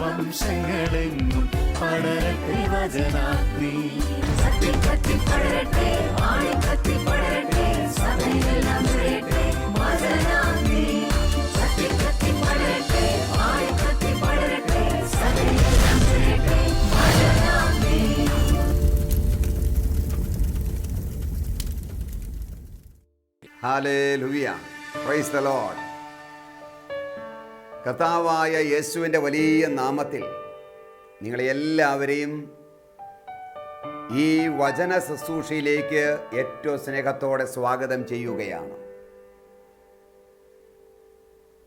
വംശങ്ങളെങ്ങും പടരട്ടെ വചനാഗ്നി കത്തി കത്തി പടരട്ടെ ആളി കത്തി പടരട്ടെ സഭയിലെല്ലാം നിറയട്ടെ വചനാഗ്നി കത്തി കത്തി പടരട്ടെ ആളി കത്തി പടരട്ടെ സഭയിലെല്ലാം നിറയട്ടെ വചനാഗ്നി ഹാലേലുയ പ്രൈസ് ദ ലോർഡ് കർത്താവായ യേശുവിന്റെ വലിയ നാമത്തിൽ നിങ്ങളെ എല്ലാവരെയും ഈ വചന ശുശ്രൂഷയിലേക്ക് ഏറ്റവും സ്നേഹത്തോടെ സ്വാഗതം ചെയ്യുകയാണ്.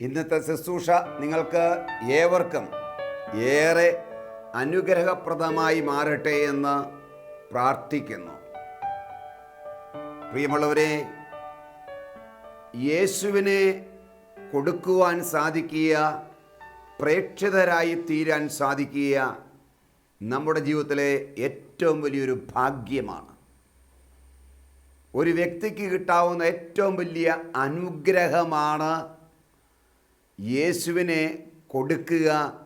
ഇന്നത്തെ ശുശ്രൂഷ നിങ്ങൾക്ക് ഏവർക്കും ഏറെ അനുഗ്രഹപ്രദമായി മാറട്ടെ എന്ന് പ്രാർത്ഥിക്കുന്നു. പ്രിയമുള്ളവരെ യേശുവിനെ കൊടുക്കുവാൻ സാധിക്കുക പ്രേക്ഷിതരായി തീരാൻ സാധിക്കുക നമ്മുടെ ജീവിതത്തിലെ ഏറ്റവും വലിയൊരു ഭാഗ്യമാണ്. ഒരു വ്യക്തിക്ക് കിട്ടാവുന്ന ഏറ്റവും വലിയ അനുഗ്രഹമാണ് യേശുവിനെ കൊടുക്കുക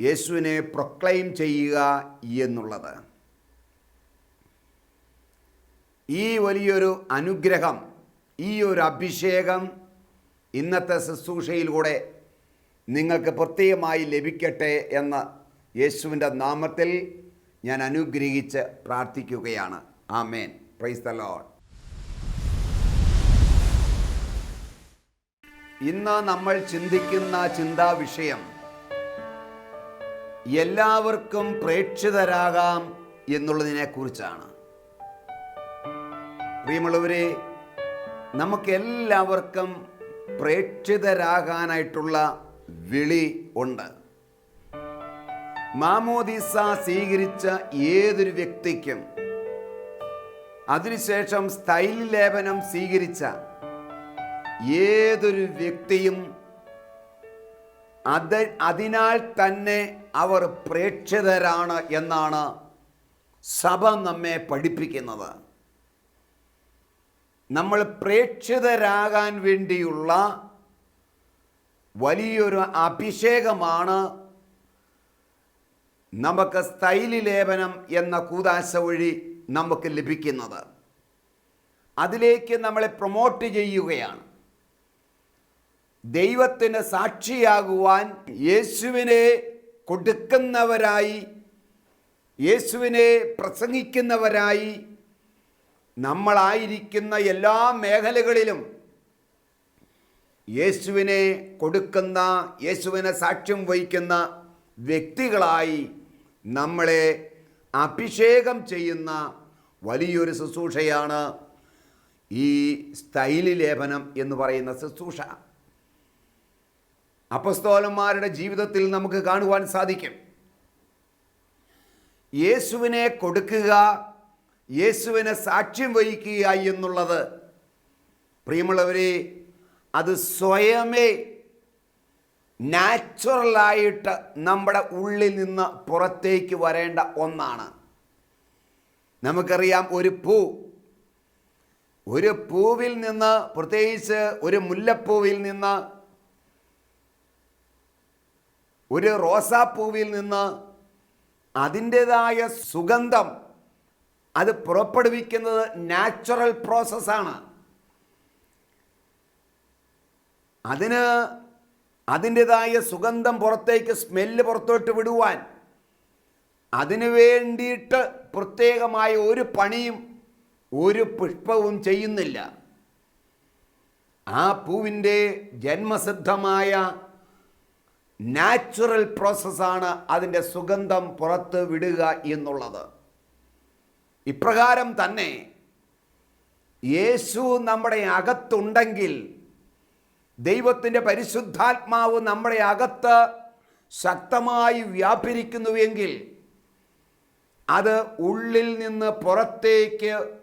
യേശുവിനെ പ്രൊക്ലെയിം ചെയ്യുക എന്നുള്ളത്. ഈ വലിയൊരു അനുഗ്രഹം ഈ ഒരു അഭിഷേകം ഇന്നത്തെ ശുശ്രൂഷയിലൂടെ നിങ്ങൾക്ക് പ്രത്യേകമായി ലഭിക്കട്ടെ എന്ന് യേശുവിന്റെ നാമത്തിൽ ഞാൻ അനുഗ്രഹിച്ച് പ്രാർത്ഥിക്കുകയാണ്. ആമേൻ. പ്രൈസ് ദ ലോഡ് ഇന്ന് നമ്മൾ ചിന്തിക്കുന്ന ചിന്താ വിഷയം എല്ലാവർക്കും പ്രേക്ഷിതരാകാം എന്നുള്ളതിനെ കുറിച്ചാണ്. പ്രിയമുള്ളവരെ നമുക്ക് എല്ലാവർക്കും പ്രേക്ഷിതരാകാനായിട്ടുള്ള വിളി ഉണ്ട്. മാമോദീസ സ്വീകരിച്ച ഏതൊരു വ്യക്തിക്കും അതിനുശേഷം സ്ഥൈൽ ലേപനം സ്വീകരിച്ച ഏതൊരു വ്യക്തിയും അത് അതിനാൽ തന്നെ അവർ പ്രേക്ഷിതരാണ് എന്നാണ് സഭ നമ്മെ പഠിപ്പിക്കുന്നത്. നമ്മൾ പ്രേക്ഷിതരാകാൻ വേണ്ടിയുള്ള വലിയൊരു അഭിഷേകമാണ് നമുക്ക് സ്ഥൈലി ലേപനം എന്ന കൂതാശ വഴി നമുക്ക് ലഭിക്കുന്നത്. അതിലേക്ക് നമ്മളെ പ്രൊമോട്ട് ചെയ്യുകയാണ്. ദൈവത്തിന് സാക്ഷിയാകുവാൻ യേശുവിനെ കൊടുക്കുന്നവരായി യേശുവിനെ പ്രസംഗിക്കുന്നവരായി നമ്മളായിരിക്കുന്ന എല്ലാ മേഖലകളിലും യേശുവിനെ കൊടുക്കുന്ന യേശുവിനെ സാക്ഷ്യം വഹിക്കുന്ന വ്യക്തികളായി നമ്മളെ അഭിഷേകം ചെയ്യുന്ന വലിയൊരു ശുശ്രൂഷയാണ് ഈ സ്ഥൈലി ലേപനം എന്ന് പറയുന്ന ശുശ്രൂഷ. അപ്പസ്തോലന്മാരുടെ ജീവിതത്തിൽ നമുക്ക് കാണുവാൻ സാധിക്കും. യേശുവിനെ കൊടുക്കുക യേശുവിനെ സാക്ഷ്യം വഹിക്കുക എന്നുള്ളത്. പ്രിയമുള്ളവരെ അത് സ്വയമേ നാച്ചുറലായിട്ട് നമ്മുടെ ഉള്ളിൽ നിന്ന് പുറത്തേക്ക് വരേണ്ട ഒന്നാണ്. നമുക്കറിയാം ഒരു പൂ. ഒരു പൂവിൽ നിന്ന് പ്രത്യേകിച്ച് ഒരു മുല്ലപ്പൂവിൽ നിന്ന് ഒരു റോസാപ്പൂവിൽ നിന്ന് അതിന്റെതായ സുഗന്ധം അത് പുറപ്പെടുവിക്കുന്നത് നാച്ചുറൽ പ്രോസസ്സാണ് അതിന് അതിന്റെതായ സുഗന്ധം പുറത്തേക്ക് സ്മെല്ല് പുറത്തോട്ട് വിടുവാൻ അതിനു വേണ്ടിയിട്ട് പ്രത്യേകമായ ഒരു പണിയും ഒരു പുഷ്പവും ചെയ്യുന്നില്ല. ആ പൂവിന്റെ ജന്മസിദ്ധമായ നാച്ചുറൽ പ്രോസസ്സാണ് അതിന്റെ സുഗന്ധം പുറത്ത് വിടുക എന്നുള്ളത്. ഇപ്രകാരം തന്നെ യേശു നമ്മുടെ അകത്തുണ്ടെങ്കിൽ ദൈവത്തിന്റെ പരിശുദ്ധാത്മാവ് നമ്മുടെ അകത്ത് ശക്തമായി വ്യാപരിക്കുന്നുവെങ്കിൽ അത് ഉള്ളിൽ നിന്ന് പുറത്തേക്ക്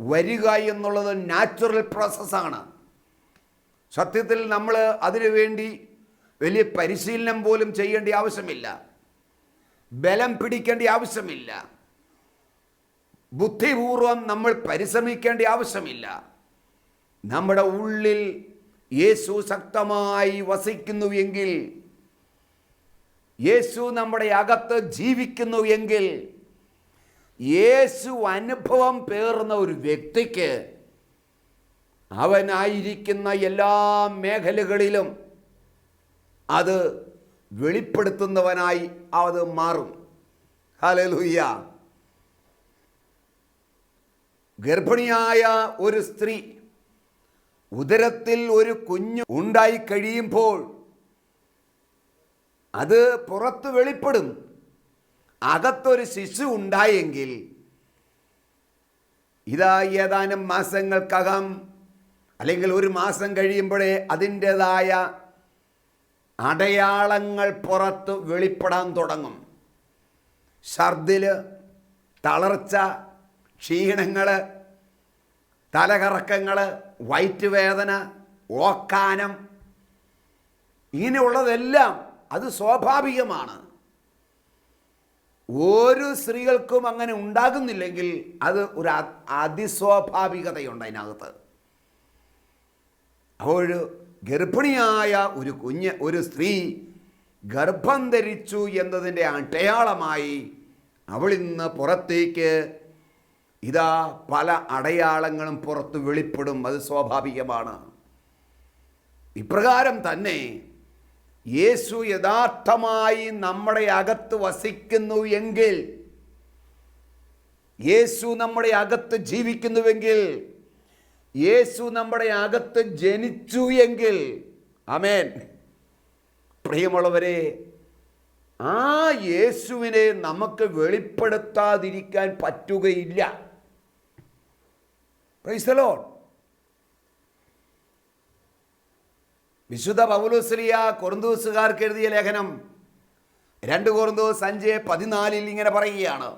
വരിക എന്നുള്ളത് നാച്ചുറൽ പ്രോസസ്സാണ്. സത്യത്തിൽ നമ്മൾ അതിനു വേണ്ടി വലിയ പരിശീലനം പോലും ചെയ്യേണ്ട ആവശ്യമില്ല. ബലം പിടിക്കേണ്ട ആവശ്യമില്ല. ബുദ്ധിപൂർവം നമ്മൾ പരിശ്രമിക്കേണ്ട ആവശ്യമില്ല. നമ്മുടെ ഉള്ളിൽ യേശു ശക്തമായി വസിക്കുന്നു എങ്കിൽ യേശു നമ്മുടെ അകത്ത് ജീവിക്കുന്നു എങ്കിൽ യേശു അനുഭവം പേർന്ന ഒരു വ്യക്തിക്ക് അവനായിരിക്കുന്ന എല്ലാ മേഖലകളിലും അത് വെളിപ്പെടുത്തുന്നവനായി അത് മാറും. ഹലലുയ്യ ഗർഭിണിയായ ഒരു സ്ത്രീ ഉദരത്തിൽ ഒരു കുഞ്ഞ് ഉണ്ടായി കഴിയുമ്പോൾ അത് പുറത്ത് വെളിപ്പെടും. അകത്തൊരു ശിശു ഉണ്ടായെങ്കിൽ ഇതാ ഏതാനും മാസങ്ങൾക്കകം അല്ലെങ്കിൽ ഒരു മാസം കഴിയുമ്പോഴേ അതിന്റെതായ അടയാളങ്ങൾ പുറത്ത് വെളിപ്പെടാൻ തുടങ്ങും. ഛർദിൽ തളർച്ച ക്ഷീണങ്ങൾ തലകറക്കങ്ങൾ വയറ്റ് വേദന ഓക്കാനം ഇങ്ങനെയുള്ളതെല്ലാം അത് സ്വാഭാവികമാണ്. ഒരു സ്ത്രീകൾക്കും അങ്ങനെ ഉണ്ടാകുന്നില്ലെങ്കിൽ അത് ഒരു അതിസ്വാഭാവികതയുണ്ട് അതിനകത്ത്. അപ്പോൾ ഗർഭിണിയായ ഒരു കുഞ്ഞ് ഒരു സ്ത്രീ ഗർഭം ധരിച്ചു എന്നതിന്റെ അടയാളമായി അവളിന്ന് പുറത്തേക്ക് ഇതാ പല അടയാളങ്ങളും പുറത്ത് വെളിപ്പെടും അത് സ്വാഭാവികമാണ്. ഇപ്രകാരം തന്നെ യേശു യഥാർത്ഥമായി നമ്മുടെ അകത്ത് വസിക്കുന്നു എങ്കിൽ യേശു നമ്മുടെ അകത്ത് ജീവിക്കുന്നുവെങ്കിൽ യേശു നമ്മുടെ അകത്ത് ജനിച്ചു എങ്കിൽ അമേൻ പ്രിയമുള്ളവരെ ആ യേശുവിനെ നമുക്ക് വെളിപ്പെടുത്താതിരിക്കാൻ പറ്റുകയില്ല. The Lord. വിശുദ്ധ പൗലോസ്ലിയ കൊറുന്തൂസുകാർക്ക് എഴുതിയ ലേഖനം രണ്ട് കൊറുന്തൂസ് അഞ്ച് പതിനാലിൽ ഇങ്ങനെ പറയുകയാണ്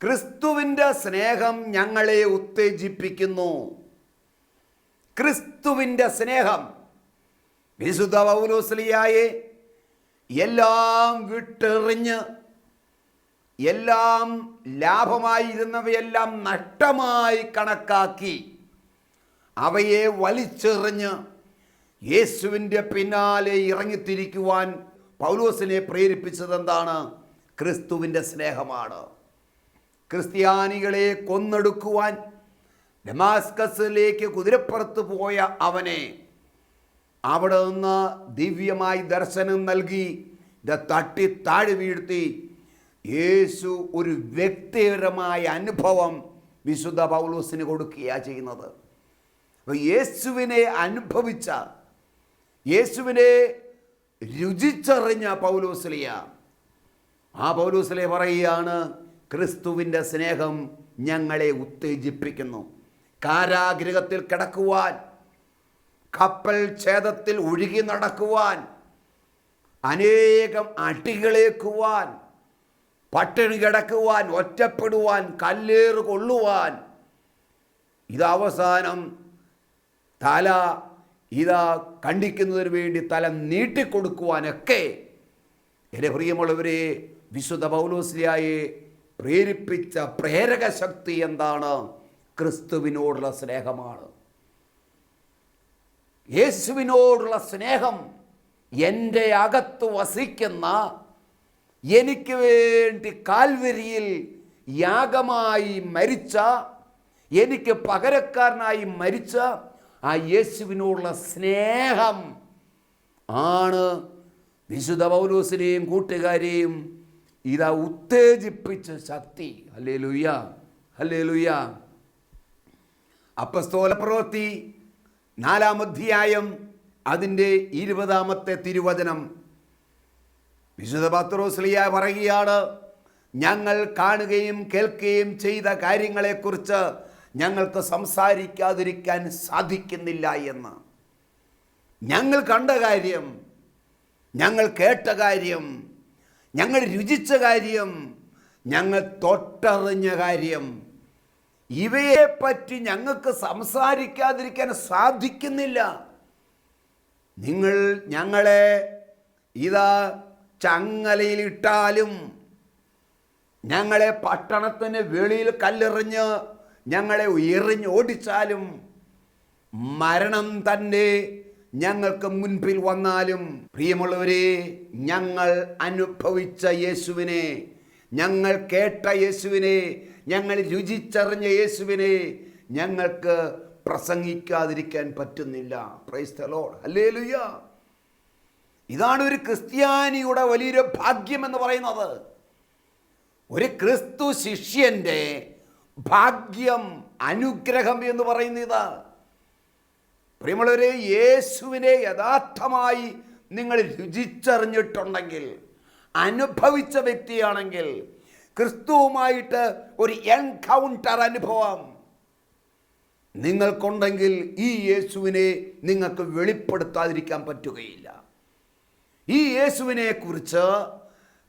ക്രിസ്തുവിന്റെ സ്നേഹം ഞങ്ങളെ ഉത്തേജിപ്പിക്കുന്നു ക്രിസ്തുവിന്റെ സ്നേഹം വിശുദ്ധ പൗലോസ്ലിയായെ എല്ലാം വിട്ടെറിഞ്ഞ് എല്ലാം ലാഭമായിരുന്നവയെല്ലാം നഷ്ടമായി കണക്കാക്കി അവയെ വലിച്ചെറിഞ്ഞ് യേശുവിന്റെ പിന്നാലെ ഇറങ്ങിത്തിരിക്കുവാൻ പൗലോസിനെ പ്രേരിപ്പിച്ചത് എന്താണ് ക്രിസ്തുവിന്റെ സ്നേഹമാണ്. ക്രിസ്ത്യാനികളെ കൊന്നെടുക്കുവാൻ ഡമാസ്കസിലേക്ക് കുതിരപ്പുറത്ത് പോയ അവനെ അവിടെ നിന്ന് ദിവ്യമായി ദർശനം നൽകി ഇത് തട്ടി താഴെ വീഴ്ത്തി യേശു ഒരു വ്യക്തിപരമായ അനുഭവം വിശുദ്ധ പൗലോസിന് കൊടുക്കുകയാണ് ചെയ്യുന്നത്. അപ്പോൾ യേശുവിനെ അനുഭവിച്ച യേശുവിനെ രുചിച്ചറിഞ്ഞ പൗലോസ്ലിയ. ആ പൗലോസ്ലിയ പറയുകയാണ് ക്രിസ്തുവിന്റെ സ്നേഹം ഞങ്ങളെ ഉത്തേജിപ്പിക്കുന്നു. കാരാഗ്രഹത്തിൽ കിടക്കുവാൻ കപ്പൽ ഛേദത്തിൽ ഒഴുകി നടക്കുവാൻ അനേകം അടികളേക്കുവാൻ പട്ടിണി കിടക്കുവാൻ ഒറ്റപ്പെടുവാൻ കല്ലേറ് കൊള്ളുവാൻ. ഇത് അവസാനം തല ഇതാ കണ്ടിക്കുന്നതിന് വേണ്ടി തല നീട്ടിക്കൊടുക്കുവാനൊക്കെ എന്റെ പ്രിയമുള്ളവരെ വിശുദ്ധ പൗലോസ്ലിയായെ പ്രേരിപ്പിച്ച പ്രേരക ശക്തി എന്താണ്? ക്രിസ്തുവിനോടുള്ള സ്നേഹമാണ്. യേശുവിനോടുള്ള സ്നേഹം എന്റെ അകത്ത് വസിക്കുന്ന എനിക്ക് വേണ്ടി കാൽവരിയിൽ യാഗമായി മരിച്ച എനിക്ക് പകരക്കാരനായി മരിച്ച ആ യേശുവിനോടുള്ള സ്നേഹം ആണ് വിശുദ്ധ പൗലോസിനെയും കൂട്ടുകാരെയും ഇതാ ഉത്തേജിപ്പിച്ച ശക്തി. അല്ലേ ലുയ്യ അല്ലേ ലുയ്യ അപ്പസ്തോല പ്രവൃത്തി നാലാം അധ്യായം അതിന്റെ ഇരുപതാമത്തെ തിരുവചനം. വിശുദ്ധ പത്രോസ്ലിയ പറയുകയാണ് ഞങ്ങൾ കാണുകയും കേൾക്കുകയും ചെയ്ത കാര്യങ്ങളെക്കുറിച്ച് ഞങ്ങൾക്ക് സംസാരിക്കാതിരിക്കാൻ സാധിക്കുന്നില്ല എന്ന്. ഞങ്ങൾ കണ്ട കാര്യം ഞങ്ങൾ കേട്ട കാര്യം ഞങ്ങൾ രുചിച്ച കാര്യം ഞങ്ങൾ തൊട്ടറിഞ്ഞ കാര്യം. ഇവയെപ്പറ്റി പറ്റി ഞങ്ങൾക്ക് സംസാരിക്കാതിരിക്കാൻ സാധിക്കുന്നില്ല. നിങ്ങൾ ഞങ്ങളെ ഇതാ ചങ്ങലയിലിട്ടാലും ഞങ്ങളെ പട്ടണത്തിന് വെളിയിൽ കല്ലെറിഞ്ഞ് ഞങ്ങളെ എറിഞ്ഞ് ഓടിച്ചാലും മരണം തന്നെ ഞങ്ങൾക്ക് മുൻപിൽ വന്നാലും. പ്രിയമുള്ളവരെ ഞങ്ങൾ അനുഭവിച്ച യേശുവിനെ ഞങ്ങൾ കേട്ട യേശുവിനെ ഞങ്ങൾ രുചിച്ചറിഞ്ഞ യേശുവിനെ ഞങ്ങൾക്ക് പ്രസംഗിക്കാതിരിക്കാൻ പറ്റുന്നില്ല. ക്രൈസ്തലോ അല്ലേ ഇതാണ് ഒരു ക്രിസ്ത്യാനിയുടെ വലിയൊരു ഭാഗ്യം എന്ന് പറയുന്നത്. ഒരു ക്രിസ്തു ശിഷ്യന്റെ ഭാഗ്യം അനുഗ്രഹം എന്ന് പറയുന്ന ഇതാ. പ്രിയമുള്ളവരെ യേശുവിനെ യഥാർത്ഥമായി നിങ്ങൾ രുചിച്ചറിഞ്ഞിട്ടുണ്ടെങ്കിൽ അനുഭവിച്ച വ്യക്തിയാണെങ്കിൽ ക്രിസ്തുവുമായിട്ട് ഒരു എൻകൗണ്ടർ അനുഭവം നിങ്ങൾക്കുണ്ടെങ്കിൽ ഈ യേശുവിനെ നിങ്ങൾക്ക് വെളിപ്പെടുത്താതിരിക്കാൻ പറ്റുകയില്ല. ഈ യേശുവിനെ കുറിച്ച്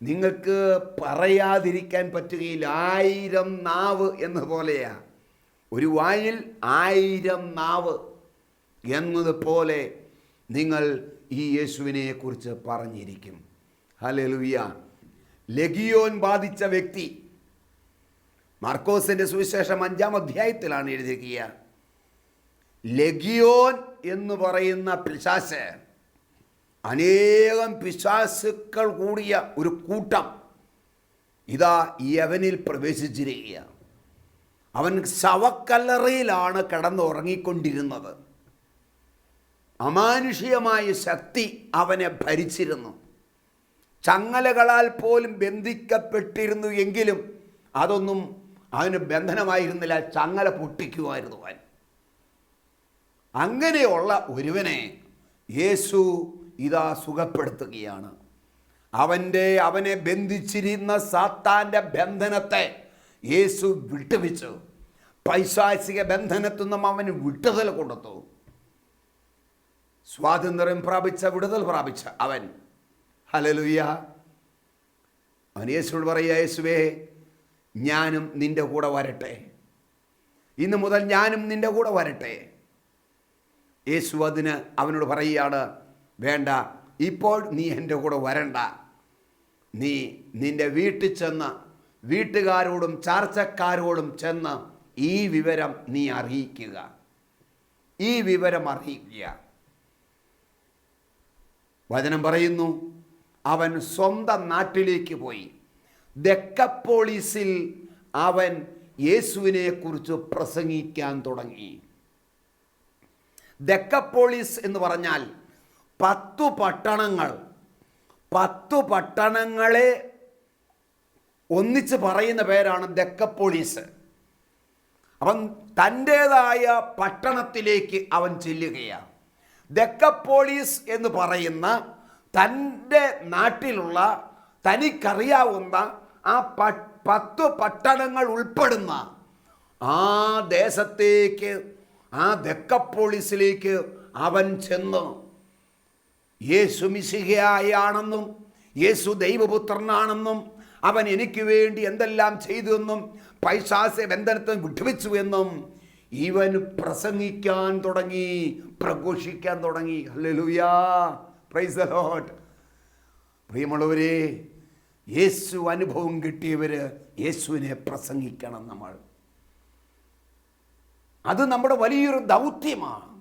നിങ്ങൾക്ക് പറയാതിരിക്കാൻ പറ്റുകയില്ല. ആയിരം നാവ് എന്ന പോലെയാ. ഒരു വായിൽ ആയിരം നാവ് എന്നതുപോലെ നിങ്ങൾ ഈ യേശുവിനെ കുറിച്ച് പറഞ്ഞിരിക്കും. ഹലലുയ ലഗിയോൻ ബാധിച്ച വ്യക്തി. മാർക്കോസിന്റെ സുവിശേഷം അഞ്ചാം അധ്യായത്തിലാണ് എഴുതിയിരിക്കുക. ലഗിയോൻ എന്ന് പറയുന്ന പിശാസ് അനേകം പിശാസുക്കൾ കൂടിയ ഒരു കൂട്ടം ഇതാ യവനിൽ പ്രവേശിച്ചിരിക്കുക അവൻ ശവക്കല്ലറയിലാണ് കിടന്നുറങ്ങിക്കൊണ്ടിരുന്നത്. അമാനുഷികമായ ശക്തി അവനെ ഭരിച്ചിരുന്നു. ചങ്ങലകളാൽ പോലും ബന്ധിക്കപ്പെട്ടിരുന്നു എങ്കിലും അതൊന്നും അവന് ബന്ധനമായിരുന്നില്ല ചങ്ങല പൊട്ടിക്കുമായിരുന്നു അവൻ. അങ്ങനെയുള്ള ഒരുവനെ യേശു ഇതാ സുഖപ്പെടുത്തുകയാണ്. അവന്റെ അവനെ ബന്ധിച്ചിരുന്ന സാത്താന്റെ ബന്ധനത്തെ യേശു വിട്ടുവിച്ചു. പൈശാചിക ബന്ധനത്തിൽ നിന്നും അവന് വിട്ടുതൽ കൊടുത്തു. സ്വാതന്ത്ര്യം പ്രാപിച്ച വിടുതൽ പ്രാപിച്ച അവൻ. ഹലലുയ്യ അവൻ യേശുവോട് പറയുക യേശുവേ ഞാനും നിന്റെ കൂടെ വരട്ടെ. ഇന്ന് മുതൽ ഞാനും നിന്റെ കൂടെ വരട്ടെ. യേശു അതിന് അവനോട് പറയുകയാണ് വേണ്ട. ഇപ്പോൾ നീ എന്റെ കൂടെ വരണ്ട. നീ നിന്റെ വീട്ടിൽ ചെന്ന് വീട്ടുകാരോടും ചാർച്ചക്കാരോടും ചെന്ന് ഈ വിവരം നീ അറിയിക്കുക. ഈ വിവരം അറിയിക്കുക. വചനം പറയുന്നു അവൻ സ്വന്തം നാട്ടിലേക്ക് പോയി. ദക്കപ്പോളീസിൽ അവൻ യേശുവിനെ കുറിച്ച് പ്രസംഗിക്കാൻ തുടങ്ങി. ദക്കപ്പോളീസ് എന്ന് പറഞ്ഞാൽ പത്തു പട്ടണങ്ങൾ. പത്തു പട്ടണങ്ങളെ ഒന്നിച്ച് പറയുന്ന പേരാണ് പോലീസ്. അവൻ തന്റേതായ പട്ടണത്തിലേക്ക് അവൻ ചെല്ലുകയാണ്. പോലീസ് എന്ന് പറയുന്ന തന്റെ നാട്ടിലുള്ള തനിക്കറിയാവുന്ന ആ പ പത്ത് പട്ടണങ്ങൾ ഉൾപ്പെടുന്ന ആ ദേശത്തേക്ക് ആ ദക്കപ്പോളീസിലേക്ക് അവൻ ചെന്ന്. യേശു മിശിഹയായാണെന്നും യേശു ദൈവപുത്രനാണെന്നും അവൻ എനിക്ക് വേണ്ടി എന്തെല്ലാം ചെയ്തു എന്നും പൈശാസ്യ ബന്ധനത്തെ വിട്ടുവെച്ചു എന്നും ഇവൻ പ്രസംഗിക്കാൻ തുടങ്ങി പ്രഘോഷിക്കാൻ തുടങ്ങി. പ്രൈസ് പ്രിയമുള്ളവരെ യേശു അനുഭവം കിട്ടിയവര് യേശുവിനെ പ്രസംഗിക്കണം നമ്മൾ. അത് നമ്മുടെ വലിയൊരു ദൗത്യമാണ്.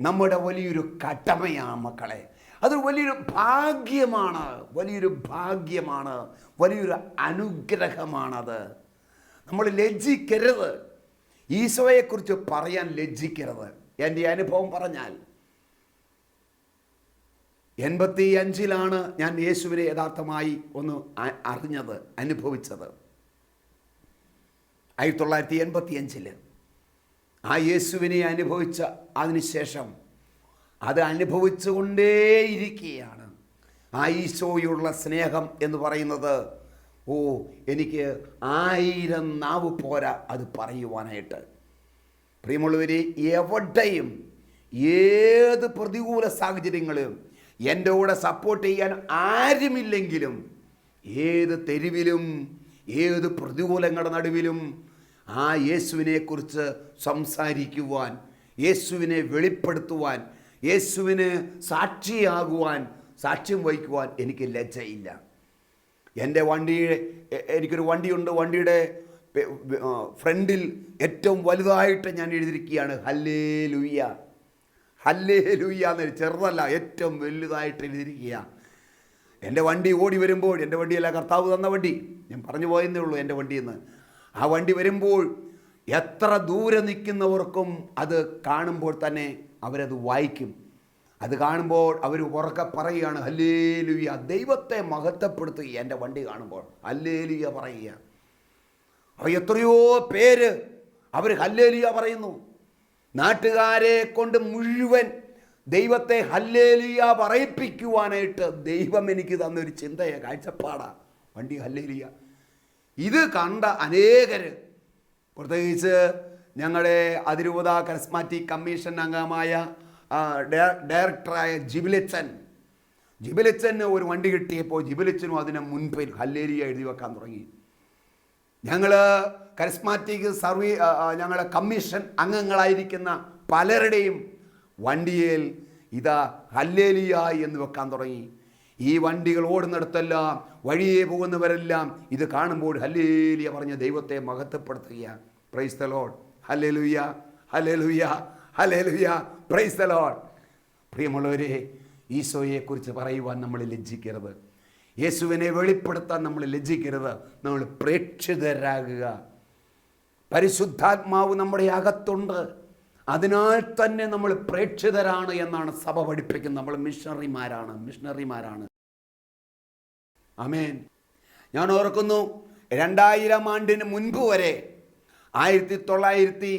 നമ്മുടെ വലിയൊരു കടമയാണ് മക്കളെ. അത് വലിയൊരു ഭാഗ്യമാണ്. വലിയൊരു ഭാഗ്യമാണ്. വലിയൊരു അനുഗ്രഹമാണത്. നമ്മൾ ലജ്ജിക്കരുത്. ഈശോയെക്കുറിച്ച് പറയാൻ ലജ്ജിക്കരുത്. എന്റെ അനുഭവം പറഞ്ഞാൽ എൺപത്തി അഞ്ചിലാണ് ഞാൻ യേശുവിനെ യഥാർത്ഥമായി ഒന്ന് അറിഞ്ഞത് അനുഭവിച്ചത്. ആയിരത്തി തൊള്ളായിരത്തി എൺപത്തി അഞ്ചിൽ ആ യേശുവിനെ അനുഭവിച്ച അതിനുശേഷം അത് അനുഭവിച്ചുകൊണ്ടേയിരിക്കുകയാണ്. ആ ഈശോയുള്ള സ്നേഹം എന്ന് പറയുന്നത് ഓ എനിക്ക് ആയിരം നാവ് പോരാ അത് പറയുവാനായിട്ട്. പ്രിയമുള്ളവരെ എവിടെയും ഏത് പ്രതികൂല സാഹചര്യങ്ങളും എന്റെ കൂടെ സപ്പോർട്ട് ചെയ്യാൻ ആരുമില്ലെങ്കിലും ഏത് തെരുവിലും ഏത് പ്രതികൂലങ്ങളുടെ നടുവിലും ആ യേശുവിനെക്കുറിച്ച് സംസാരിക്കുവാൻ യേശുവിനെ വെളിപ്പെടുത്തുവാൻ യേശുവിന് സാക്ഷിയാകുവാൻ സാക്ഷ്യം വഹിക്കുവാൻ എനിക്ക് ലജ്ജയില്ല. എന്റെ വണ്ടി എനിക്കൊരു വണ്ടിയുണ്ട്. വണ്ടിയുടെ ഫ്രണ്ടിൽ ഏറ്റവും വലുതായിട്ട് ഞാൻ എഴുതിയിരിക്കുകയാണ്. ഹല്ലേ ലുയ്യ ഹല്ലേ ലുയ്യ എന്ന് ചെറുതല്ല ഏറ്റവും വലുതായിട്ട് എഴുതിയിരിക്കുക എന്റെ വണ്ടി ഓടി വരുമ്പോൾ എന്റെ വണ്ടിയല്ല കർത്താവ് തന്ന വണ്ടി. ഞാൻ പറഞ്ഞു പോയെന്നേ ഉള്ളൂ എന്റെ വണ്ടി വണ്ടിയെന്ന്. ആ വണ്ടി വരുമ്പോൾ എത്ര ദൂരെ നിൽക്കുന്നവർക്കും അത് കാണുമ്പോൾ തന്നെ അവരത് വായിക്കും. അത് കാണുമ്പോൾ അവർ ഉറക്കെ പറയുകയാണ് അല്ലേലുയ്യ ദൈവത്തെ മഹത്വപ്പെടുത്തുക എന്റെ വണ്ടി കാണുമ്പോൾ. അല്ലേലുയ്യ പറയുക. അപ്പോൾ എത്രയോ പേര് അവർ ഹല്ലേലിയ പറയുന്നു. നാട്ടുകാരെ കൊണ്ട് മുഴുവൻ ദൈവത്തെ ഹല്ലേലിയ പറയിപ്പിക്കുവാനായിട്ട് ദൈവം എനിക്ക് തന്നൊരു ചിന്തയെ കാഴ്ചപ്പാടാ. വണ്ടി ഹല്ലേലിയ. ഇത് കണ്ട അനേകർ പ്രത്യേകിച്ച് ഞങ്ങളുടെ അതിരൂപത കരസ്മാറ്റിക് കമ്മീഷൻ അംഗമായ ഡയറക്ടറായ ജിബിലച്ചൻ. ജിബിലച്ചന് ഒരു വണ്ടി കിട്ടിയപ്പോൾ ജിബിലച്ചനും അതിന് മുൻപിൽ ഹല്ലേരിയ എഴുതി വെക്കാൻ തുടങ്ങി. ഞങ്ങൾ കരസ്മാറ്റിക് സർവീ ഞങ്ങളെ കമ്മീഷൻ അംഗങ്ങളായിരിക്കുന്ന പലരുടെയും വണ്ടിയിൽ ഇതാ ഹല്ലേലിയ എന്ന് വെക്കാൻ തുടങ്ങി. ഈ വണ്ടികൾ ഓടുന്നിടത്തെല്ലാം വഴിയെ പോകുന്നവരെല്ലാം ഇത് കാണുമ്പോൾ ഹല്ലേലിയ പറഞ്ഞ് ദൈവത്തെ മഹത്വപ്പെടുത്തുകയാണ്. Praise the lord hallelujah hallelujah hallelujah praise the lord പ്രിയമുള്ളവരെ ഈശോയെക്കുറിച്ച് പറയുവാൻ നമ്മൾ ലജ്ജിക്കരുത്. യേശുവിനെ വെളിപ്പെടുത്താൻ നമ്മൾ ലജ്ജിക്കരുത്. നമ്മൾ പ്രേക്ഷിതരാകുക. പരിശുദ്ധാത്മാവ് നമ്മുടെ അകത്തുണ്ട്. അതിനാൽ തന്നെ നമ്മൾ പ്രേക്ഷിതരാണ് എന്നാണ് സഭ പഠിപ്പിക്കുന്നത്. നമ്മൾ മിഷണറിമാരാണ് മിഷണറിമാരാണ്. അമേൻ ഞാൻ ഓർക്കുന്നു രണ്ടായിരം ആണ്ടിന് മുൻപ് വരെ ആയിരത്തി തൊള്ളായിരത്തി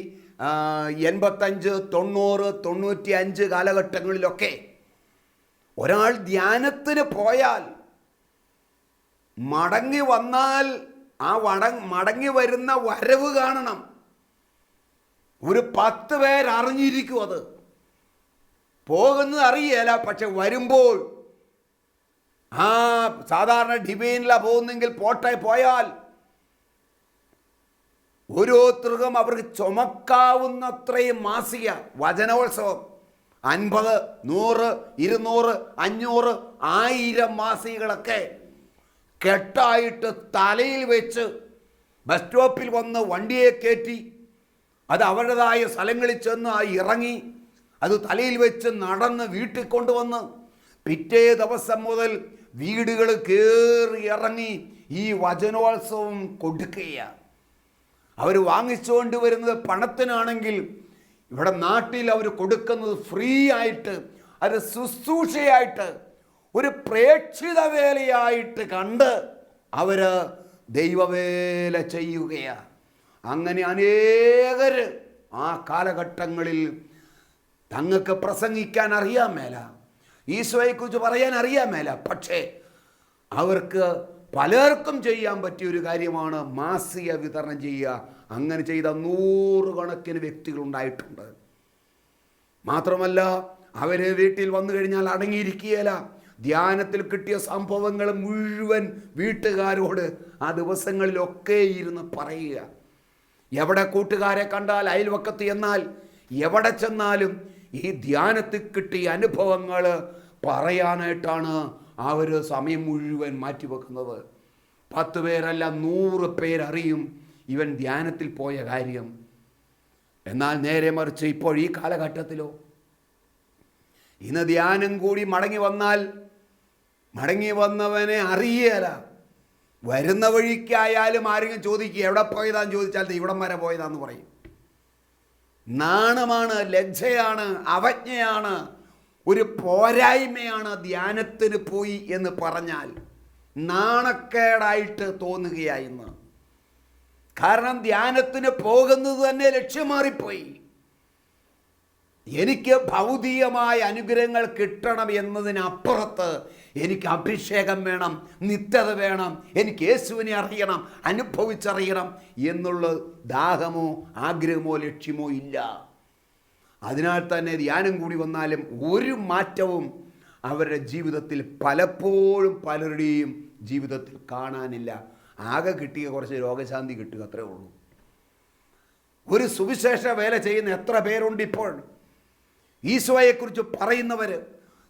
എൺപത്തഞ്ച് തൊണ്ണൂറ് തൊണ്ണൂറ്റി അഞ്ച് കാലഘട്ടങ്ങളിലൊക്കെ ഒരാൾ ധ്യാനത്തിന് പോയാൽ മടങ്ങി വന്നാൽ ആ വട മടങ്ങി വരുന്ന വരവ് കാണണം. ഒരു പത്ത് പേരറിഞ്ഞിരിക്കും അത്. പോകുന്നത് അറിയേല പക്ഷെ വരുമ്പോൾ ആ സാധാരണ ഡിവൈനിലാണ് പോകുന്നെങ്കിൽ പോട്ടെ പോയാൽ ഓരോരുത്തർക്കും അവർക്ക് ചുമക്കാവുന്നത്രയും മാസിക വചനോത്സവം. അൻപത് നൂറ് ഇരുന്നൂറ് അഞ്ഞൂറ് ആയിരം മാസികകളൊക്കെ കെട്ടായിട്ട് തലയിൽ വെച്ച് ബസ് സ്റ്റോപ്പിൽ വന്ന് വണ്ടിയെ കയറ്റി അത് അവരുടേതായ സ്ഥലങ്ങളിൽ ചെന്ന് ആ ഇറങ്ങി അത് തലയിൽ വെച്ച് നടന്ന് വീട്ടിൽ കൊണ്ടുവന്ന് പിറ്റേ ദിവസം മുതൽ വീടുകൾ കയറി ഇറങ്ങി ഈ വചനോത്സവം കൊടുക്കുകയാണ്. അവർ വാങ്ങിച്ചുകൊണ്ട് വരുന്നത് പണത്തിനാണെങ്കിൽ ഇവിടെ നാട്ടിൽ അവർ കൊടുക്കുന്നത് ഫ്രീ ആയിട്ട് അത് ശുശ്രൂഷയായിട്ട് ഒരു പ്രേക്ഷിത വേലയായിട്ട് കണ്ട് അവർ ദൈവവേല ചെയ്യുകയാണ്. അങ്ങനെ അനേകർ ആ കാലഘട്ടങ്ങളിൽ തങ്ങൾക്ക് പ്രസംഗിക്കാൻ അറിയാൻ മേല ഈശോയെക്കുറിച്ച് പറയാൻ അറിയാൻ മേല. പക്ഷേ അവർക്ക് പലർക്കും ചെയ്യാൻ പറ്റിയ ഒരു കാര്യമാണ് മാസിക വിതരണം ചെയ്യുക. അങ്ങനെ ചെയ്ത നൂറുകണക്കിന് വ്യക്തികൾ ഉണ്ടായിട്ടുണ്ട്. മാത്രമല്ല അവർ വീട്ടിൽ വന്നു കഴിഞ്ഞാൽ അടങ്ങിയിരിക്കുകയില്ല. ധ്യാനത്തിൽ കിട്ടിയ സംഭവങ്ങൾ മുഴുവൻ വീട്ടുകാരോട് ആ ദിവസങ്ങളിലൊക്കെ ഇരുന്ന് പറയുക. എവിടെ കൂട്ടുകാരെ കണ്ടാൽ അയൽവക്കത്ത് എന്നാൽ എവിടെ ചെന്നാലും ഈ ധ്യാനത്തിൽ കിട്ടിയ അനുഭവങ്ങൾ പറയാനായിട്ടാണ് അവർ സമയം മുഴുവൻ മാറ്റിവെക്കുന്നത് പത്ത് പേരല്ല നൂറ് പേരറിയും ഇവൻ ധ്യാനത്തിൽ പോയ കാര്യം. എന്നാൽ നേരെ മറിച്ച് ഇപ്പോൾ ഈ കാലഘട്ടത്തിലോ ഇന്ന് ധ്യാനം കൂടി മടങ്ങി വന്നാൽ മടങ്ങി വന്നവനെ അറിയല. വരുന്ന വഴിക്കായാലും ആരെങ്കിലും ചോദിക്കുക എവിടെ പോയതാന്ന് ചോദിച്ചാൽ ഇവിടം വരെ പോയതാന്ന് പറയും. നാണമാണ് ലജ്ജയാണ് അവജ്ഞയാണ്. ഒരു പോരായ്മയാണ് ധ്യാനത്തിന് പോയി എന്ന് പറഞ്ഞാൽ നാണക്കേടായിട്ട് തോന്നുകയായി ഇന്ന് കാരണം ധ്യാനത്തിന് പോകുന്നത് തന്നെ ലക്ഷ്യം മാറിപ്പോയി. എനിക്ക് ഭൗതികമായ അനുഗ്രഹങ്ങൾ കിട്ടണം എന്നതിനപ്പുറത്ത് എനിക്ക് അഭിഷേകം വേണം നിത്യത വേണം എനിക്ക് യേശുവിനെ അറിയണം അനുഭവിച്ചറിയണം എന്നുള്ള ദാഹമോ ആഗ്രഹമോ ലക്ഷ്യമോ ഇല്ല. അതിനാൽ തന്നെ ധ്യാനം കൂടി വന്നാലും ഒരു മാറ്റവും അവരുടെ ജീവിതത്തിൽ പലപ്പോഴും പലരുടെയും ജീവിതത്തിൽ കാണാനില്ല. ആകെ കിട്ടിയ കുറച്ച് രോഗശാന്തി കിട്ടുക അത്രേ ഉള്ളൂ. ഒരു സുവിശേഷ വേല ചെയ്യുന്ന എത്ര പേരുണ്ട് ഇപ്പോൾ? ഈശോയെക്കുറിച്ച് പറയുന്നവർ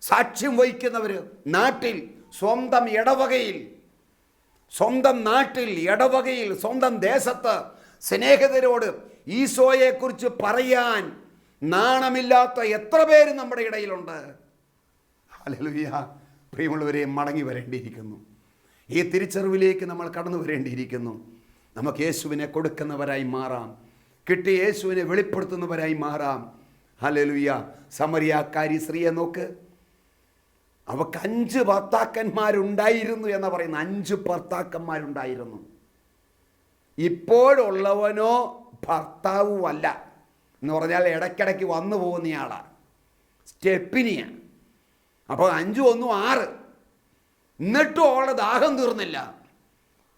സാക്ഷ്യം വഹിക്കുന്നവർ നാട്ടിൽ സ്വന്തം ഇടവകയിൽ സ്വന്തം നാട്ടിൽ ഇടവകയിൽ സ്വന്തം ദേശത്ത് സ്നേഹിതരോട് ഈശോയെക്കുറിച്ച് പറയാൻ നാണമില്ലാത്ത എത്ര പേര് നമ്മുടെ ഇടയിലുണ്ട്? അലലുയ്യ പ്രിയമുള്ളവരെ മടങ്ങി വരേണ്ടിയിരിക്കുന്നു. ഈ തിരിച്ചറിവിലേക്ക് നമ്മൾ കടന്നു വരേണ്ടിയിരിക്കുന്നു. നമുക്ക് യേശുവിനെ കൊടുക്കുന്നവരായി മാറാം. കിട്ടിയ യേശുവിനെ വെളിപ്പെടുത്തുന്നവരായി മാറാം. ഹലലുയ്യ സമരിയാക്കാരി സ്ത്രീയെ നോക്ക്. അവക്ക് അഞ്ച് ഭർത്താക്കന്മാരുണ്ടായിരുന്നു എന്ന് പറയുന്ന അഞ്ച് ഭർത്താക്കന്മാരുണ്ടായിരുന്നു. ഇപ്പോഴുള്ളവനോ ഭർത്താവുമല്ല. എന്ന് പറഞ്ഞാൽ ഇടയ്ക്കിടയ്ക്ക് വന്നു പോകുന്നയാളാണ് സ്റ്റെപ്പിനിയാണ് അപ്പോൾ അഞ്ചും ഒന്നും ആറ്. എന്നിട്ടും അവളുടെ ദാഹം തീർന്നില്ല.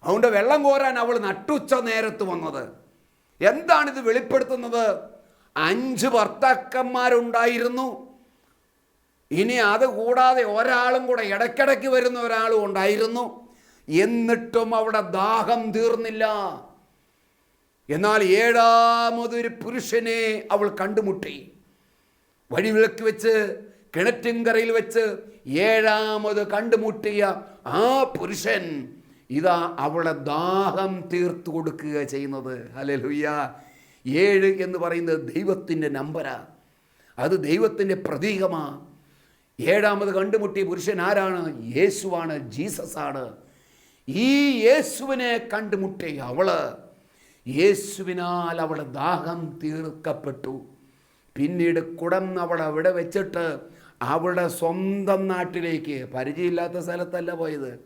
അതുകൊണ്ട് വെള്ളം കോരാൻ അവൾ നട്ടുച്ച നേരത്ത് വന്നത്. എന്താണിത് വെളിപ്പെടുത്തുന്നത്? അഞ്ച് ഭർത്താക്കന്മാരുണ്ടായിരുന്നു. ഇനി അത് കൂടാതെ ഒരാളും കൂടെ ഇടയ്ക്കിടയ്ക്ക് വരുന്ന ഒരാളും ഉണ്ടായിരുന്നു. എന്നിട്ടും അവിടെ ദാഹം തീർന്നില്ല. എന്നാൽ ഏഴാമതൊരു പുരുഷനെ അവൾ കണ്ടുമുട്ടി. വഴിവിളക്ക് വെച്ച് കിണറ്റിൻകരയിൽ വെച്ച് ഏഴാമത് കണ്ടുമുട്ടിയ ആ പുരുഷൻ ഇതാ അവളെ ദാഹം തീർത്തു കൊടുക്കുക ചെയ്യുന്നത്. അല്ലെ ലുയ്യ ഏഴ് എന്ന് പറയുന്നത് ദൈവത്തിന്റെ നമ്പരാ. അത് ദൈവത്തിന്റെ പ്രതീകമാ. ഏഴാമത് കണ്ടുമുട്ടിയ പുരുഷൻ ആരാണ്? യേശുവാണ് ജീസസ് ആണ് ഈ യേശുവിനെ കണ്ടുമുട്ടിയ അവൾ യേശുവിനാൽ അവൾ ദാഹം തീർക്കപ്പെട്ടു. പിന്നീട് കുടം അവൾ അവിടെ വെച്ചിട്ട് അവളുടെ സ്വന്തം നാട്ടിലേക്ക് പരിചയമില്ലാത്ത സ്ഥലത്തല്ല പോയത്.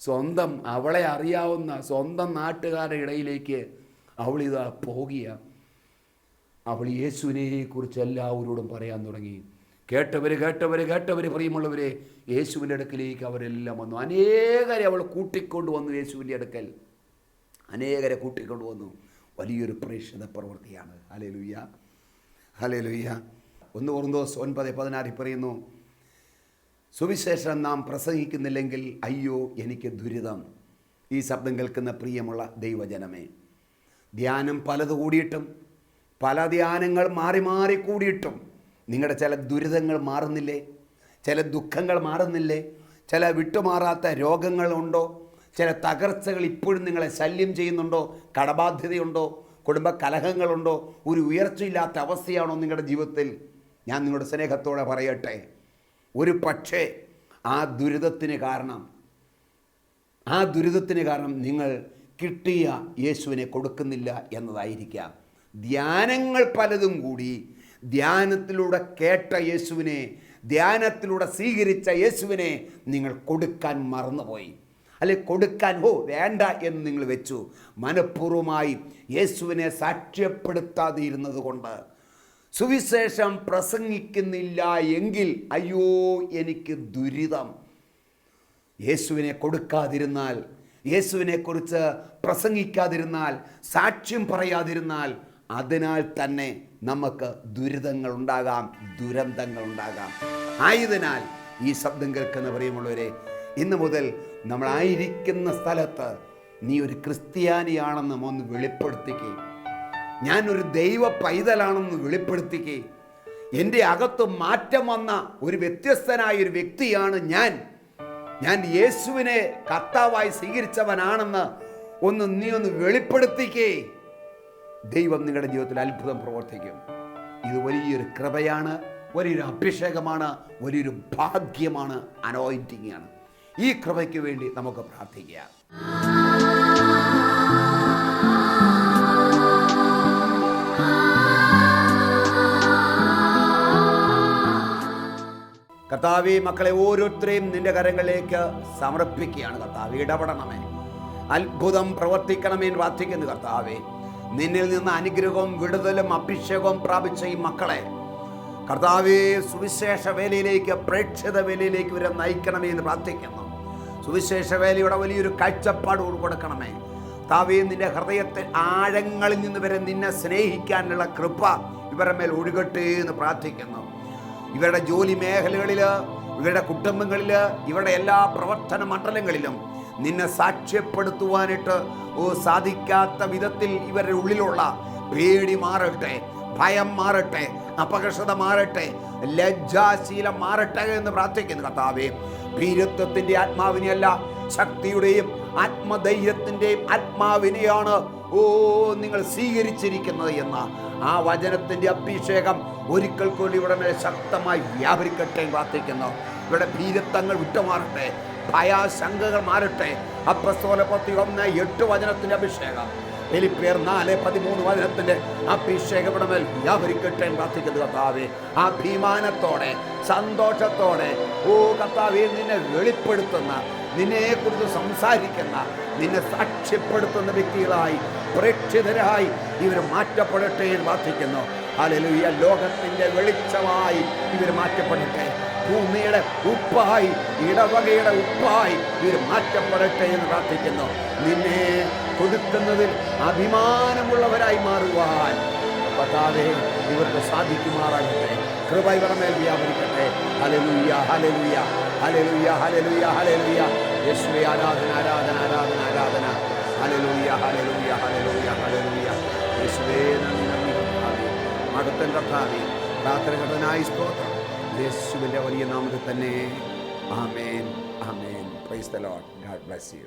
സ്വന്തം അവളെ അറിയാവുന്ന സ്വന്തം നാട്ടുകാരുടെ ഇടയിലേക്ക് അവളിതാ പോകുക. അവൾ യേശുവിനെ കുറിച്ച് എല്ലാവരോടും പറയാൻ തുടങ്ങി. കേട്ടവർ കേട്ടവർ കേട്ടവർ പ്രിയമുള്ളവരെ യേശുവിന്റെ അടുക്കലേക്ക് അവരെല്ലാം വന്നു. അനേകരെ അവൾ കൂട്ടിക്കൊണ്ടു വന്നു യേശുവിന്റെ അടുക്കൽ. അനേകരെ കൂട്ടിക്കൊണ്ടുവന്നു. വലിയൊരു പ്രേക്ഷിത പ്രവൃത്തിയാണ്. ഹലേ ലുയ്യ ഹലേ ലുയ്യ ഒന്ന് ഓർന്തോസ് ഒൻപത് പതിനാറിൽ പറയുന്നു സുവിശേഷം നാം പ്രസംഗിക്കുന്നില്ലെങ്കിൽ അയ്യോ എനിക്ക് ദുരിതം. ഈ ശബ്ദം കേൾക്കുന്ന പ്രിയമുള്ള ദൈവജനമേ ധ്യാനം പലത് കൂടിയിട്ടും പല ധ്യാനങ്ങൾ മാറി മാറി കൂടിയിട്ടും നിങ്ങളുടെ ചില ദുരിതങ്ങൾ മാറുന്നില്ലേ? ചില ദുഃഖങ്ങൾ മാറുന്നില്ലേ? ചില വിട്ടുമാറാത്ത രോഗങ്ങളുണ്ടോ ചില തകർച്ചകൾ ഇപ്പോഴും നിങ്ങളെ ശല്യം ചെയ്യുന്നുണ്ടോ? കടബാധ്യതയുണ്ടോ? കുടുംബ കലഹങ്ങളുണ്ടോ? ഒരു ഉയർച്ചയില്ലാത്ത അവസ്ഥയാണോ നിങ്ങളുടെ ജീവിതത്തിൽ? ഞാൻ നിങ്ങളുടെ സ്നേഹത്തോടെ പറയട്ടെ. ഒരു പക്ഷേ ആ ദുരിതത്തിന് കാരണം ആ ദുരിതത്തിന് കാരണം നിങ്ങൾ കിട്ടിയ യേശുവിനെ കൊടുക്കുന്നില്ല എന്നതായിരിക്കാം. ധ്യാനങ്ങൾ പലതും കൂടി ധ്യാനത്തിലൂടെ കേട്ട യേശുവിനെ ധ്യാനത്തിലൂടെ സ്വീകരിച്ച യേശുവിനെ നിങ്ങൾ കൊടുക്കാൻ മറന്നുപോയി. അല്ലെ കൊടുക്കാൻ ഹോ വേണ്ട എന്ന് നിങ്ങൾ വെച്ചു. മനഃപൂർവമായി യേശുവിനെ സാക്ഷ്യപ്പെടുത്താതെ ഇരുന്നത് കൊണ്ട് സുവിശേഷം പ്രസംഗിക്കുന്നില്ല എങ്കിൽ അയ്യോ എനിക്ക് ദുരിതം. യേശുവിനെ കൊടുക്കാതിരുന്നാൽ യേശുവിനെക്കുറിച്ച് പ്രസംഗിക്കാതിരുന്നാൽ സാക്ഷ്യം പറയാതിരുന്നാൽ അതിനാൽ തന്നെ നമുക്ക് ദുരിതങ്ങൾ ഉണ്ടാകാം ദുരന്തങ്ങൾ ഉണ്ടാകാം. ആയതിനാൽ ഈ ശബ്ദം കേൾക്കുന്ന പ്രിയമുള്ളവരെ ഇന്ന് മുതൽ നമ്മളായിരിക്കുന്ന സ്ഥലത്ത് നീ ഒരു ക്രിസ്ത്യാനിയാണെന്ന് ഒന്ന് വെളിപ്പെടുത്തിക്കുകയും ഞാനൊരു ദൈവ പൈതലാണെന്ന് വെളിപ്പെടുത്തിക്കേ. എന്റെ അകത്ത് മാറ്റം വന്ന ഒരു വ്യത്യസ്തനായ ഒരു വ്യക്തിയാണ് ഞാൻ. ഞാൻ യേശുവിനെ കർത്താവായി സ്വീകരിച്ചവനാണെന്ന് ഒന്ന് നീ ഒന്ന് വെളിപ്പെടുത്തിക്കേ. ദൈവം നിങ്ങളുടെ ജീവിതത്തിൽ അത്ഭുതം പ്രവർത്തിക്കും. ഇത് വലിയൊരു കൃപയാണ് വലിയൊരു അഭിഷേകമാണ് വലിയൊരു ഭാഗ്യമാണ് അനോയിന്റിങ് ആണ്. ഈ കൃപയ്ക്ക് വേണ്ടി നമുക്ക് പ്രാർത്ഥിക്കാം. കർത്താവി മക്കളെ ഓരോരുത്തരെയും നിന്റെ കരങ്ങളിലേക്ക് സമർപ്പിക്കുകയാണ് കർത്താവ്. ഇടപെടണമേ. അത്ഭുതം പ്രവർത്തിക്കണമേ പ്രാർത്ഥിക്കുന്നു കർത്താവെ. നിന്നിൽ നിന്ന് അനുഗ്രഹവും വിടുതലും അഭിഷേകവും പ്രാപിച്ച ഈ മക്കളെ കർത്താവെ സുവിശേഷ വേലയിലേക്ക് പ്രേക്ഷിത വേലയിലേക്ക് ഇവരെ നയിക്കണമേ എന്ന് പ്രാർത്ഥിക്കുന്നു. സുവിശേഷ വേലയുടെ വലിയൊരു കാഴ്ചപ്പാട് കൊടുക്കണമേ. താവേ നിന്റെ ഹൃദയത്തെ ആഴങ്ങളിൽ നിന്ന് വരെ നിന്നെ സ്നേഹിക്കാനുള്ള കൃപ ഇവരുടെ മേൽ ഒഴുകട്ടെ എന്ന് പ്രാർത്ഥിക്കുന്നു. ഇവരുടെ ജോലി മേഖലകളിൽ ഇവരുടെ കുടുംബങ്ങളിൽ ഇവരുടെ എല്ലാ പ്രവർത്തന മണ്ഡലങ്ങളിലും നിന്നെ സാക്ഷ്യപ്പെടുത്തുവാനായിട്ട് ഓ സാധിക്കാത്ത വിധത്തിൽ ഇവരുടെ ഉള്ളിലുള്ള പേടി മാറട്ടെ. ഭയം മാറട്ടെ അപകർഷത മാറട്ടെ ലജ്ജാശീലം മാറട്ടെ എന്ന് പ്രാർത്ഥിക്കുന്നു കർത്താവേ. ഭീരത്വത്തിന്റെ ആത്മാവിനെയല്ല ശക്തിയുടെയും ആത്മധൈര്യത്തിന്റെയും ആത്മാവിനെയാണ് ഓ നിങ്ങൾ സ്വീകരിച്ചിരിക്കുന്നത് എന്ന. ആ വചനത്തിന്റെ അഭിഷേകം ഒരിക്കൽ കൂടി ഇവിടെ മേലെ ശക്തമായി വ്യാപരിക്കട്ടെ പ്രാർത്ഥിക്കുന്നു. ഇവിടെ ഭീരത്വങ്ങൾ വിട്ടുമാറട്ടെ ഭയാശങ്കകൾ മാറട്ടെ. അപ്പസ്തോല പത്തി ഒന്ന് എട്ട് വചനത്തിന്റെ അഭിഷേകം. എലിപ്പേർ നാല് പതിമൂന്ന് വചനത്തിന്റെ അഭിഷേകപ്പെടമേൽ വ്യാപരിക്കട്ടെ പ്രാർത്ഥിക്കുന്നു കർത്താവെ. അഭിമാനത്തോടെ സന്തോഷത്തോടെ ഓ കർത്താവെ നിന്നെ വെളിപ്പെടുത്തുന്ന നിന്നെക്കുറിച്ച് സംസാരിക്കുന്ന നിന്നെ സാക്ഷ്യപ്പെടുത്തുന്ന വ്യക്തികളായി പ്രേക്ഷിതരായി ഇവർ മാറ്റപ്പെടട്ടെ എന്ന് പ്രാർത്ഥിക്കുന്നു. ഹല്ലേലൂയ. ലോകത്തിന്റെ വെളിച്ചമായി ഇവർ മാറ്റപ്പെടട്ടെ. ഭൂമിയുടെ ഉപ്പായി ഇടവകയുടെ ഉപ്പായി ഇവർ മാറ്റപ്പെടട്ടെ എന്ന് പ്രാർത്ഥിക്കുന്നു. നിന്നെ കൊടുക്കുന്നതിൽ അഭിമാനമുള്ളവരായി മാറുവാൻ കർത്താവേ ഇവർക്ക് സാധിക്കുമാറാകട്ടെ. കൃപ ഇവരുടെ വ്യാപരിക്കട്ടെ. ഹലലുയ്യ ഹലലുയ്യ ഹലലുയ്യ ഹലലുയ്യ ഹലലുയ്യ യേശുവേ ആരാധന ആരാധന ആരാധന ആരാധന. ഹലലുയ്യ ഹലലുയ്യ ഹലലുയ്യ ഹലലുയ്യ യേശുവേ നന്ദി നന്ദി കഥാവി രാത്രി കർത്താവേ. സ്തോത്രം. യേശുവിന്റെ വലിയ നാമത്തിൽ തന്നെ. Amen amen. Praise the lord god bless you